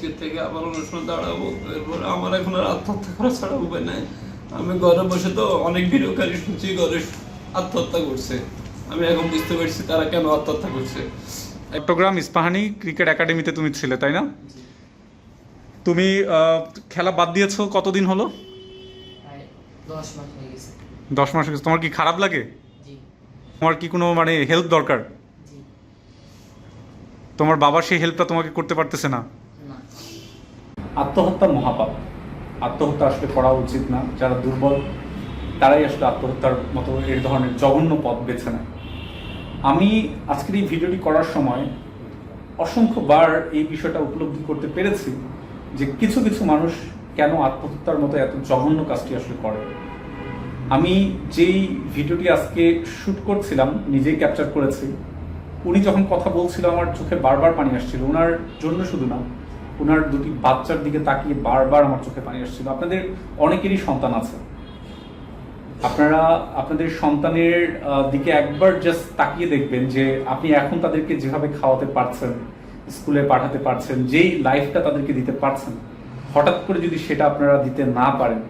আজকের থেকে আবার অনুষ্ঠান দাঁড়াবো। এরপরে আমার এখন আর আত্মহত্যা করা ছাড়া উপায় নাই। আমি ঘরে বসে তো অনেক ভিডিওকারী শুনছি ঘরে আত্মহত্যা করছে। আমি এখন বুঝতে পারছি তারা কেন আত্মহত্যা করছে। চট্টগ্রাম ইস্পাহানি ক্রিকেট একাডেমিতে তুমি ছিলে তাই না? তুমি খেলা বাদ দিয়েছ কতদিন হলো? দশ মাস হয়ে গেছে। তোমার কি খারাপ লাগে? তোমার কি কোনো মানে হেল্প দরকার? তোমার বাবা সেই হেল্পটা তোমাকে করতে পারতেছে না। আত্মহত্যা মহাপাপ। আত্মহত্যা আসলে করা উচিত না। যারা দুর্বল, তারাই আসলে আত্মহত্যার মতো এই ধরনের জঘন্য পথ বেছে নেয়। আমি আজকের এই ভিডিওটি করার সময় অসংখ্যবার এই বিষয়টা উপলব্ধি করতে পেরেছি যে কিছু কিছু মানুষ কেন আত্মহত্যার মতো এত জঘন্য কাজটি আসলে করে। আমি যেই ভিডিওটি আজকে শ্যুট করছিলাম, নিজেই ক্যাপচার করেছি, উনি যখন কথা বলছিল, আমার চোখে বারবার পানি আসছিল। ওনার জন্য শুধু না ওনার দুটি বাচ্চার দিকে তাকিয়ে বারবার আমার চোখে পানি আসছিল। আপনাদের অনেকেরই সন্তান আছে। আপনারা, আপনাদের সন্তানের দিকে একবার জাস্ট তাকিয়ে দেখবেন যে আপনি এখন তাদেরকে যেভাবে খাওয়াতে পারছেন, স্কুলে পাঠাতে পারছেন, যেই লাইফটা তাদেরকে দিতে পারছেন, হঠাৎ করে যদি সেটা আপনারা দিতে না পারেন,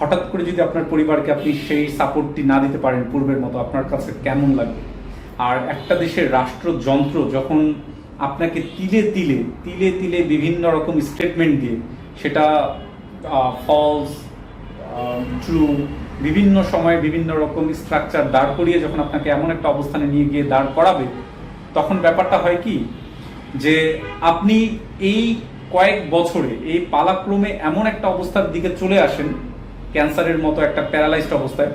হঠাৎ করে যদি আপনার পরিবারকে আপনি সেই সাপোর্টটি না দিতে পারেন পূর্বের মতো, আপনার কাছে কেমন লাগবে? আর একটা দেশের রাষ্ট্রযন্ত্র যখন আপনাকে তিলে তিলে তিলে তিলে বিভিন্ন রকম স্টেটমেন্ট দিয়ে সেটা ফলস ট্রু বিভিন্ন সময়ে বিভিন্ন রকম স্ট্রাকচার দাঁড় করিয়ে যখন আপনাকে এমন একটা অবস্থানে নিয়ে গিয়ে দাঁড় করাবে, তখন ব্যাপারটা হয় কি? যে আপনি এই কয়েক বছরে, এই পালাক্রমে এমন একটা অবস্থার দিকে চলে আসেন, ক্যান্সারের মতো একটা প্যারালাইজড অবস্থায়,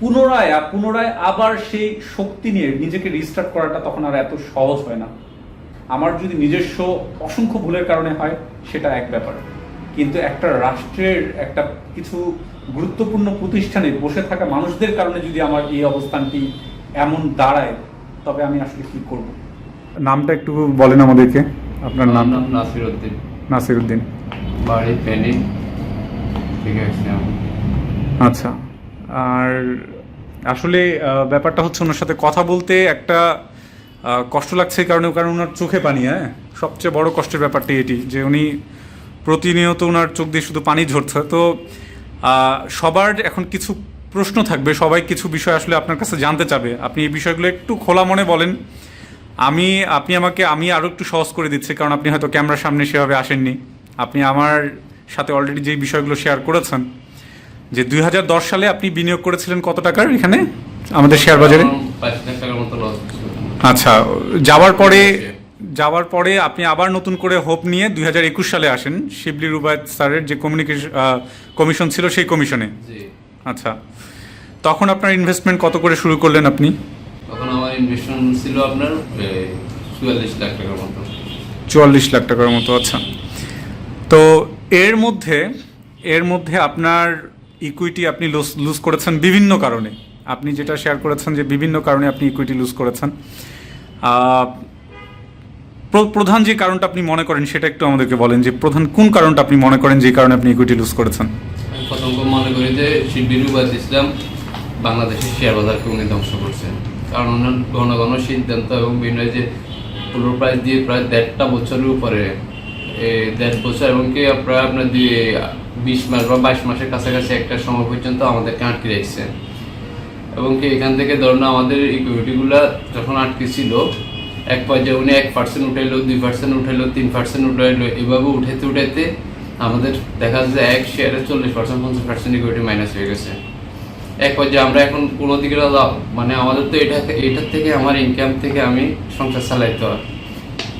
পুনরায় পুনরায় আবার সেই শক্তি নিয়ে নিজেকে রিস্টার্ট করাটা তখন আর এত সহজ হয় না। আমার যদি নিজস্ব অসংখ্য ভুলের কারণে হয় সেটা এক ব্যাপার। কিন্তু একটা রাষ্ট্রের একটা কিছু গুরুত্বপূর্ণ প্রতিষ্ঠানে বসে থাকা মানুষদের কারণে যদি আমার এই অবস্থানটি এমন দাঁড়ায় তবে আমি আসলে কি করব? নামটা একটু বলেন আমাদেরকে। আপনার আমার নাম নাসির উদ্দিন। নাসির উদ্দিন। বাড়ি ফেনী থেকে আসলাম আচ্ছা। আর আসলে ব্যাপারটা হচ্ছে ওনার সাথে কথা বলতে একটা কষ্ট লাগছে কারণে কারণ ওনার চোখে পানি হ্যাঁ? সবচেয়ে বড় কষ্টের ব্যাপারটি এটি, যে উনি প্রতিনিয়ত ওনার চোখ দিয়ে শুধু পানি ঝরছে। তো সবার এখন কিছু প্রশ্ন থাকবে, সবাই কিছু বিষয় আসলে আপনার কাছে জানতে চাবে। আপনি এই বিষয়গুলো একটু খোলা মনে বলেন। আমি, আপনি আমাকে, আমি আরও একটু সহজ করে দিচ্ছি, কারণ আপনি হয়তো ক্যামেরার সামনে সেভাবে আসেননি। আপনি আমার সাথে অলরেডি যেই বিষয়গুলো শেয়ার করেছেন, যে দুই হাজার দশ সালে আপনি বিনিয়োগ করেছিলেন কত টাকার এখানে, আমাদের শেয়ার বাজারে আমার পাঁচ লাখ টাকার মতো লস আচ্ছা যাওয়ার পরে যাওয়ার পরে আপনি আবার নতুন করে হোপ নিয়ে দুই হাজার একুশ সালে আসেন শিবলি রুবায়ত স্যারের যে কমিউনিকেশন কমিশন ছিল সেই কমিশনে আচ্ছা তখন আপনার ইনভেস্টমেন্ট কত করে শুরু করলেন আপনি? তখন আমার ইনভেস্টমেন্ট ছিল আপনার চুয়াল্লিশ লাখ টাকার মতো। চুয়াল্লিশ লাখ টাকার মতো আচ্ছা। তো এর মধ্যে এর মধ্যে আপনার ইকুইটি আপনি লুজ লুজ করেছেন বিভিন্ন কারণে। আপনি যেটা শেয়ার করেছেন যে বিভিন্ন কারণে আপনি ইকুইটি লুজ করেছেন। প্রধান যে কারণটা আপনি মনে করেন সেটা একটু আমাদেরকে বলেন যে প্রধান কোন কারণটা আপনি মনে করেন যে কারণে আপনি ইকুইটি লুজ করেছেন? প্রথম মনে করি যে শিবির ইসলাম বাংলাদেশের শেয়ার বাজারকে উনি ধ্বংস করছেন। কারণ ওনার ঘন ঘন সিদ্ধান্ত এবং বিভিন্ন যে পুরো প্রাইস দিয়ে প্রায় দেড়টা বছরের উপরে দেড় বছর এবং কি প্রায় আপনার দিয়ে বিশ মাস বা বাইশ মাসের কাছাকাছি একটা সময় পর্যন্ত আমাদেরকে আটকে রেখেছেন এবং কি এখান থেকে ধরুন আমাদের ইকুইটিগুলো যখন আটকে ছিল এক পর্যায়ে উনি এক পার্সেন্ট উঠাইলো, দুই পার্সেন্ট উঠাইলো, তিন পার্সেন্ট উঠাইলো, এভাবে উঠাইতে উঠাইতে আমাদের দেখা যাচ্ছে এক শেয়ারে চল্লিশ পার্সেন্ট পঞ্চাশ পার্সেন্ট ইকুইটি মাইনাস হয়ে গেছে। এক পর্যায়ে আমরা এখন কোনো দিকে মানে আমাদের তো এটা এটার থেকে আমার ইনকাম থেকে আমি সংসার চালাইতে হয়।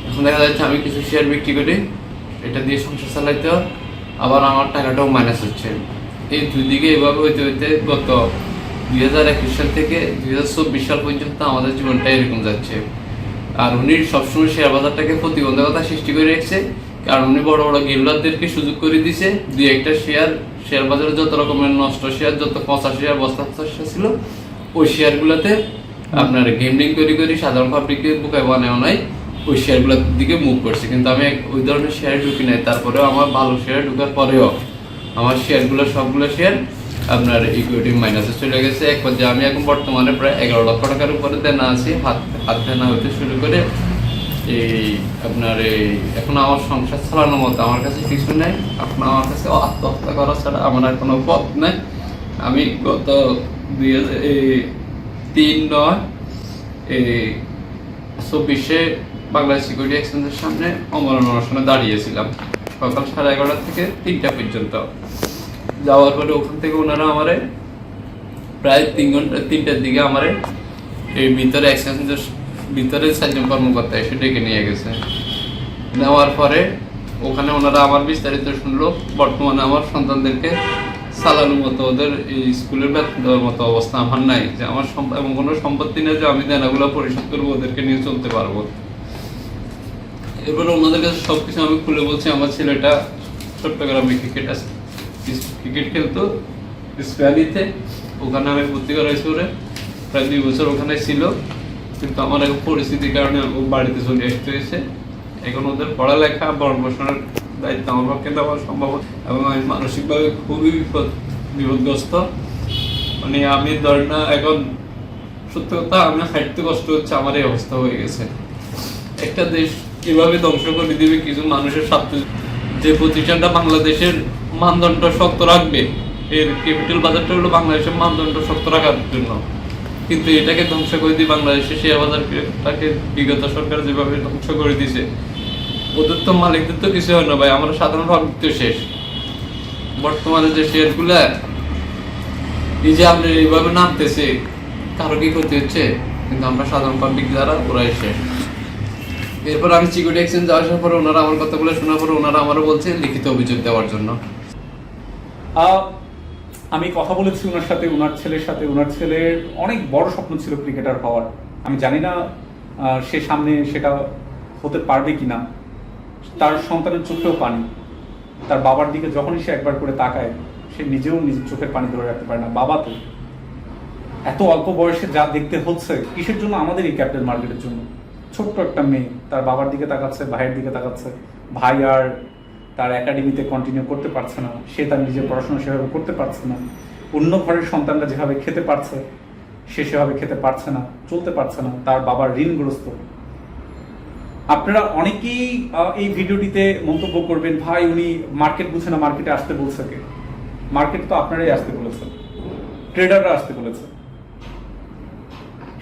এখন দেখা যাচ্ছে আমি কিছু শেয়ার বিক্রি করি, এটা দিয়ে সংসার চালাইতে হয়, আবার আমার টাকাটাও মাইনাস হচ্ছে। এই দুই দিকে এভাবে হইতে হইতে গত দুই হাজার একুশ সাল থেকে দুই হাজার চব্বিশ সাল পর্যন্ত আমাদের জীবনটা এরকম যাচ্ছে। আর উনি সবসময় শেয়ার বাজারটাকে প্রতিবন্ধকতা সৃষ্টি করে রেখেছে। কারণ উনি বড় বড় গেমলারদেরকে সুযোগ করে দিছে দুই একটা শেয়ার শেয়ার বাজারে যত রকমের নষ্ট শেয়ার, যত পচা শেয়ার, বস্তা পচা ছিল, ওই শেয়ারগুলোতে আপনার গেমলিং করে করে সাধারণ পাবলিককে বোকায় বানানো নাই, ওই শেয়ারগুলোর দিকে মুভ করছে। কিন্তু আমি ওই ধরনের শেয়ারে ঢুকি নাই। তারপরেও আমার ভালো শেয়ারে ঢুকার পরেও আমার শেয়ারগুলো, সবগুলো শেয়ার আপনার ইকুইটি মাইনাসে চলে গেছে। এক পর্যায়ে আমি এখন বর্তমানে প্রায় এগারো লক্ষ টাকার উপরে দেনা আছি, হাত হাত দেনা হইতে শুরু করে এই আপনার এই এখন আমার সংসার চালানোর মতো আমার কাছে কিছু নেই। এখন আমার কাছে আত্মহত্যা করা ছাড়া আমার আর কোনো পথ নেই। আমি গত দুই হাজার এই তিন নয়, এই চব্বিশে বাংলাদেশ সিকিউরিটি এক্সচেঞ্জের সামনে অমরণ অনশনে দাঁড়িয়েছিলাম। সকাল সাড়ে এগারোটা থেকে তিনটা পর্যন্ত। যাওয়ার পরে ওখান থেকে ওনারা আমারে প্রায় তিন ঘণ্টা, তিনটার দিকে আমারে এই ভিতরে এক্সচেঞ্জের ভিতরে চারজন কর্মকর্তা এসে ডেকে নিয়ে গেছে। নেওয়ার পরে ওখানে ওনারা আমার বিস্তারিত শুনলো। বর্তমানে আমার সন্তানদেরকে চালানোর মতো, ওদের এই স্কুলের বেতন দেওয়ার মতো অবস্থা আমার নাই। যে আমার এমন কোনো সম্পত্তি নেই যে আমি দেনাগুলো পরিশোধ করব, ওদেরকে নিয়ে চলতে পারব। এরপরে ওনাদের কাছে সবকিছু আমি খুলে বলছি, আমার ছেলেটা চট্টগ্রামে ক্রিকেট আছে। ক্রিকেট খেলতো স্পেয়ালিতে ওখানে আমি ভর্তি করাইছি ওরে প্রায় দুই বছর ওখানে ছিল কিন্তু আমার এখন পরিস্থিতির কারণে ও বাড়িতে চলে আসতে হয়েছে এখন ওদের পড়ালেখা পোষণের দায়িত্ব আমার পক্ষে দেওয়া সম্ভব। এবং আমি মানসিকভাবে খুবই বিপদ বিপদগ্রস্ত মানে আমি ধর না এখন সত্যি কথা আমি হাঁটতে কষ্ট হচ্ছে আমার এই অবস্থা হয়ে গেছে একটা দেশ কীভাবে ধ্বংস করে দিবে কিছু মানুষের স্বার্থ যে প্রতিষ্ঠানটা বাংলাদেশের মানদণ্ড শক্ত রাখবে। এর ক্যাপিটাল বাজারটা হলো বাংলাদেশের মানদণ্ড শক্ত রাখার জন্য। কিন্তু এটাকে ধ্বংস করে দিয়ে বাংলাদেশের শেয়ার বাজারটাকে বিগত সরকার যেভাবে ধ্বংস করে দিয়েছে ওদের তো মালিকদের তো কিছু হয় না ভাই, আমরা সাধারণ পাবলিক তো শেষ। বর্তমানে যে শেয়ারগুলা, এই যে আমরা এইভাবে নামতেছে, কারও কি ক্ষতি হচ্ছে? কিন্তু আমরা সাধারণ পাবলিক যারা, ওরাই শেষ। এরপর আমি সিকিউরিটি এক্সচেঞ্জ আসার পরে ওনারা আমার কথাগুলো শোনার পরে ওনারা আমারও বলছে লিখিত অভিযোগ দেওয়ার জন্য। আমি কথা বলেছি ওনার সাথে ওনার ছেলের সাথে। ওনার ছেলের অনেক বড় স্বপ্ন ছিল ক্রিকেটার হওয়ার। আমি জানি না সে সামনে সেটা হতে পারবে কিনা। তার সন্তানের চোখেও পানি। তার বাবার দিকে যখনই সে একবার করে তাকায়, সে নিজেও নিজের চোখের পানি ধরে রাখতে পারে না। বাবা তো এত অল্প বয়সে যা দেখতে হচ্ছে, কিসের জন্য আমাদের এই ক্যাপিটাল মার্কেটের জন্য? ছোট্ট একটা মেয়ে, তার বাবার দিকে তাকাচ্ছে, ভাইয়ের দিকে তাকাচ্ছে। ভাই আর তার একাডেমিতে কন্টিনিউ করতে পারছে না, সে তার নিজের পড়াশোনা সেভাবে করতে পারছে না, অন্য ঘরের সন্তানরা যেভাবে খেতে পারছে, সে সেভাবে খেতে পারছে না, চলতে পারছে না, তার বাবার ঋণগ্রস্ত। আপনারা অনেকেই এই ভিডিওটিতে মন্তব্য করবেন, ভাই, উনি মার্কেট বুঝে না মার্কেটে আসতে বলছে কে? মার্কেট তো আপনারাই আসতে বলেছেন ট্রেডাররা আসতে বলেছে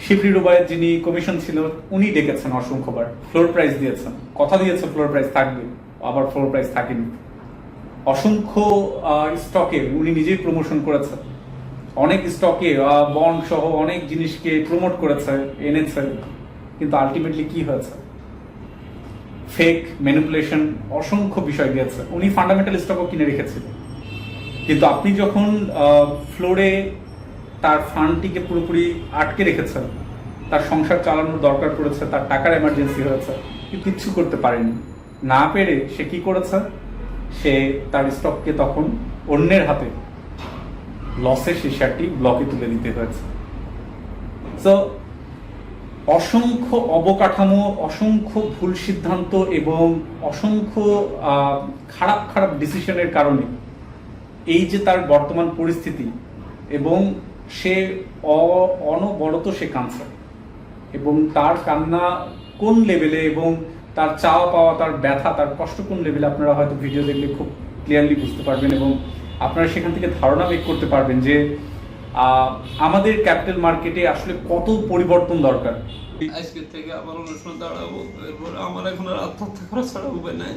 শিফরি রুবাইয়ের যিনি কমিশন ছিল, উনি ডেকেছেন অসংখ্যবার ফ্লোর প্রাইস দিয়েছেন, কথা দিয়েছে ফ্লোর প্রাইস থাকবে। আবার ফ্লোর প্রাইস থাকেনি। অসংখ্য স্টকে উনি নিজেই প্রমোশন করেছেন অনেক স্টকে বন্ড সহ অনেক জিনিসকে প্রমোট করেছে, এনেছে। কিন্তু আলটিমেটলি কি হয়েছে? ফেক ম্যানিপুলেশন অসংখ্য বিষয় দিয়েছে উনি ফান্ডামেন্টাল স্টকও কিনে রেখেছিলেন কিন্তু আপনি যখন ফ্লোরে তার ফান্ডটিকে পুরোপুরি আটকে রেখেছেন, তার সংসার চালানোর দরকার পড়েছে, তার টাকার এমার্জেন্সি হয়েছে কিচ্ছু করতে পারেনি না পেরে সে কি করেছে? সে তার স্টককে তখন অন্যের হাতে লসে সে শেয়ারটি ব্লকে তুলে দিতে হয়েছে। সো অসংখ্য অবকাঠামো, অসংখ্য ভুল সিদ্ধান্ত এবং অসংখ্য খারাপ খারাপ ডিসিশনের কারণে এই যে তার বর্তমান পরিস্থিতি এবং সে অনবরত সে কাঁদছে এবং তার কান্না কোন লেভেলে এবং তার চাওয়া পাওয়া, তার ব্যথা, তার কষ্ট কোন লেভেলে আপনারা হয়তো ভিডিও দেখলে খুব ক্লিয়ারলি বুঝতে পারবেন এবং আপনারা সেখান থেকে ধারণা বের করতে পারবেন যে আমাদের ক্যাপিটাল মার্কেটে আসলে কত পরিবর্তন দরকার। আজকে থেকে আবার অনুষ্ঠান দাঁড়াবো। এরপর আমার এখন আর আত্মহত্যা করা ছাড়া উপায় নাই।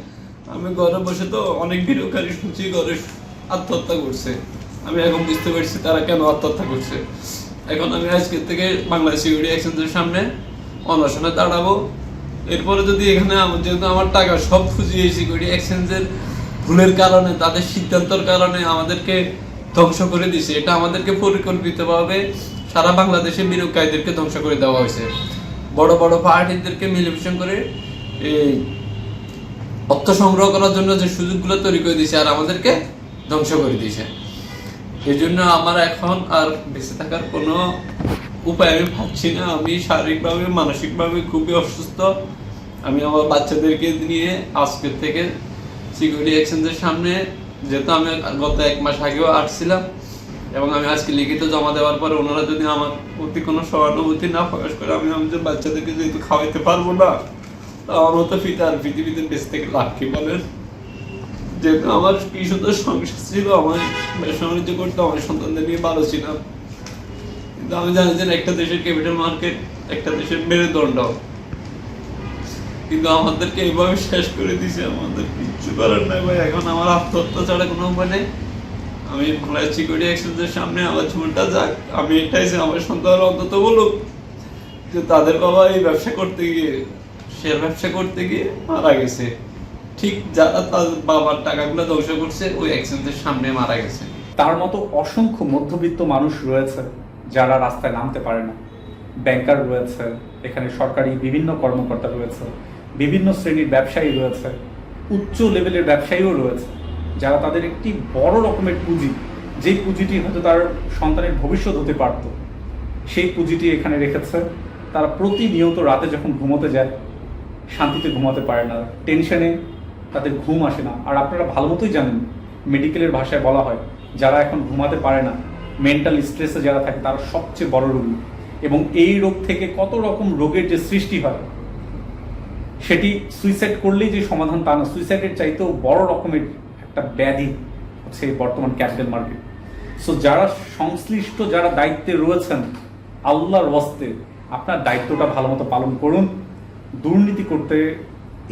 আমি ঘরে বসে তো অনেক ভিডিওকারী শুনছি ঘরে আত্মহত্যা করছে। আমি এখন বুঝতে পারছি তারা কেন আত্মহত্যা করছে। এখন আমি আজকে থেকে বাংলাদেশ সিকিউরিটি এক্সচেঞ্জের সামনে অনশনে দাঁড়াবো। এরপরে যদি এখানে যেহেতু আমার টাকা সব খুঁজিয়ে সিকিউরিটি এক্সচেঞ্জের ভুলের কারণে, তাদের সিদ্ধান্তর কারণে আমাদেরকে ধ্বংস করে দিছে। এটা আমাদেরকে পরিকল্পিতভাবে সারা বাংলাদেশের বিনিয়োগকারীদেরকে ধ্বংস করে দেওয়া হয়েছে। বড় বড় পার্টিদেরকে মিলেমিশন করে এই অর্থ সংগ্রহ করার জন্য যে সুযোগগুলো তৈরি করে দিয়েছে আর আমাদেরকে ধ্বংস করে দিয়েছে এই জন্য আমার এখন আর বেঁচে থাকার কোনো উপায় আমি পাচ্ছি না। আমি শারীরিকভাবে, মানসিকভাবে খুবই অসুস্থ। আমি আমার বাচ্চাদেরকে নিয়ে আজকের থেকে সিকিউরিটি এক্সচেঞ্জের সামনে, যেহেতু আমি গত এক মাস আগেও আসছিলাম, এবং আমি আজকে লিখিত জমা দেওয়ার পরে ওনারা যদি আমার প্রতি কোনো সহানুভূতি না প্রকাশ করে আমি আমাদের বাচ্চাদেরকে যেহেতু খাওয়াইতে পারব না আমার মতো পিতা আর পৃথিবীতে বেঁচে থেকে লাভ কি বলেন? যেহেতু আমার কি সুন্দর সংসার ছিল, আমার ব্যবসা করতে, আমার সন্তানদের নিয়ে ভালো ছিলাম। কিন্তু আমি জানি যে একটা দেশের ক্যাপিটাল মার্কেট একটা দেশের মেরুদণ্ড। কিন্তু আমাদেরকে এইভাবে শেষ করে দিছে আমাদের, কিচ্ছু করার নাই ভাই। এখন আমার কোনো উপায় নেই। আমি সামনে আমার যাক, আমি এটাই যে আমার সন্তান অন্তত বলুক যে তাদের বাবা এই ব্যবসা করতে গিয়ে শেয়ার ব্যবসা করতে গিয়ে মারা গেছে। ঠিক যারা তার বাবার টাকাগুলো ধ্বংস করছে, ওই এক্সচেঞ্জের সামনে মারা গেছে। তার মতো অসংখ্য মধ্যবিত্ত মানুষ রয়েছে যারা রাস্তায় নামতে পারে না। ব্যাংকার রয়েছে, এখানে সরকারি বিভিন্ন কর্মকর্তা রয়েছে। বিভিন্ন শ্রেণির ব্যবসায়ী রয়েছে, উচ্চ লেভেলের ব্যবসায়ীও রয়েছে, যারা তাদের একটি বড় রকমের পুঁজি, যেই পুঁজিটি হয়তো তার সন্তানের ভবিষ্যৎ হতে পারত, সেই পুঁজিটি এখানে রেখেছে। তারা প্রতিনিয়ত রাতে যখন ঘুমোতে যায়, শান্তিতে ঘুমাতে পারে না। টেনশনে তাদের ঘুম আসে না। আর আপনারা ভালো মতোই জানেন, মেডিকেলের ভাষায় বলা হয়, যারা এখন ঘুমাতে পারে না, মেন্টাল স্ট্রেসে যারা থাকে, তারা সবচেয়ে বড় রোগী। এবং এই রোগ থেকে কত রকম রোগের যে সৃষ্টি হয় সেটি সুইসাইড করলেই যে সমাধান তা না। সুইসাইডের চাইতেও বড় রকমের একটা ব্যাধি হচ্ছে বর্তমান ক্যাপিটাল মার্কেট সো যারা সংশ্লিষ্ট, যারা দায়িত্বে রয়েছেন, আল্লাহর ওয়াস্তে আপনার দায়িত্বটা ভালো মতো পালন করুন। দুর্নীতি করতে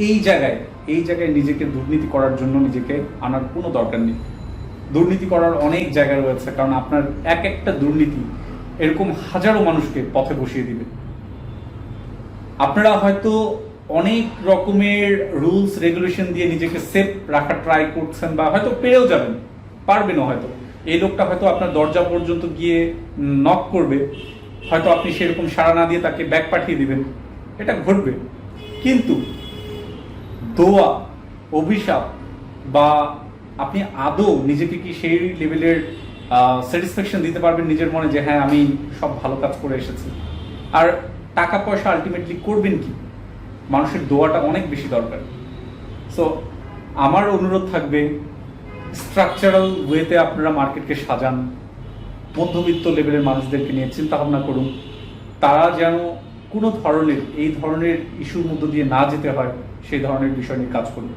এই জায়গায় এই জায়গায় নিজেকে দুর্নীতি করার জন্য নিজেকে আনার কোনো দরকার নেই। দুর্নীতি করার অনেক জায়গা রয়েছে, কারণ আপনার এক একটা দুর্নীতি এরকম হাজারো মানুষকে পথে বসিয়ে দিবে। আপনারা হয়তো অনেক রকমের রুলস, রেগুলেশন দিয়ে নিজেকে সেফ রাখার ট্রাই করছেন বা হয়তো পেরেও যাবেন, পারবেনও হয়তো। এই লোকটা হয়তো আপনার দরজা পর্যন্ত গিয়ে নক করবে, হয়তো আপনি সেরকম সাড়া না দিয়ে তাকে ব্যাক পাঠিয়ে দিবেন। এটা ঘটবে। কিন্তু দোয়া, অভিশাপ বা আপনি আদৌ নিজেকে কি সেই লেভেলের স্যাটিসফ্যাকশন দিতে পারবেন নিজের মনে যে হ্যাঁ আমি সব ভালো কাজ করে এসেছি। আর টাকা পয়সা আলটিমেটলি করবেন কি? মানুষের দোয়াটা অনেক বেশি দরকার। সো আমার অনুরোধ থাকবে স্ট্রাকচারাল ওয়েতে আপনারা মার্কেটকে সাজান, মধ্যবিত্ত লেভেলের মানুষদেরকে নিয়ে চিন্তা ভাবনা করুন। তারা যেন কোনো ধরনের, এই ধরনের ইস্যুর মধ্য দিয়ে না যেতে হয়, সেই ধরনের বিষয় নিয়ে কাজ করুন।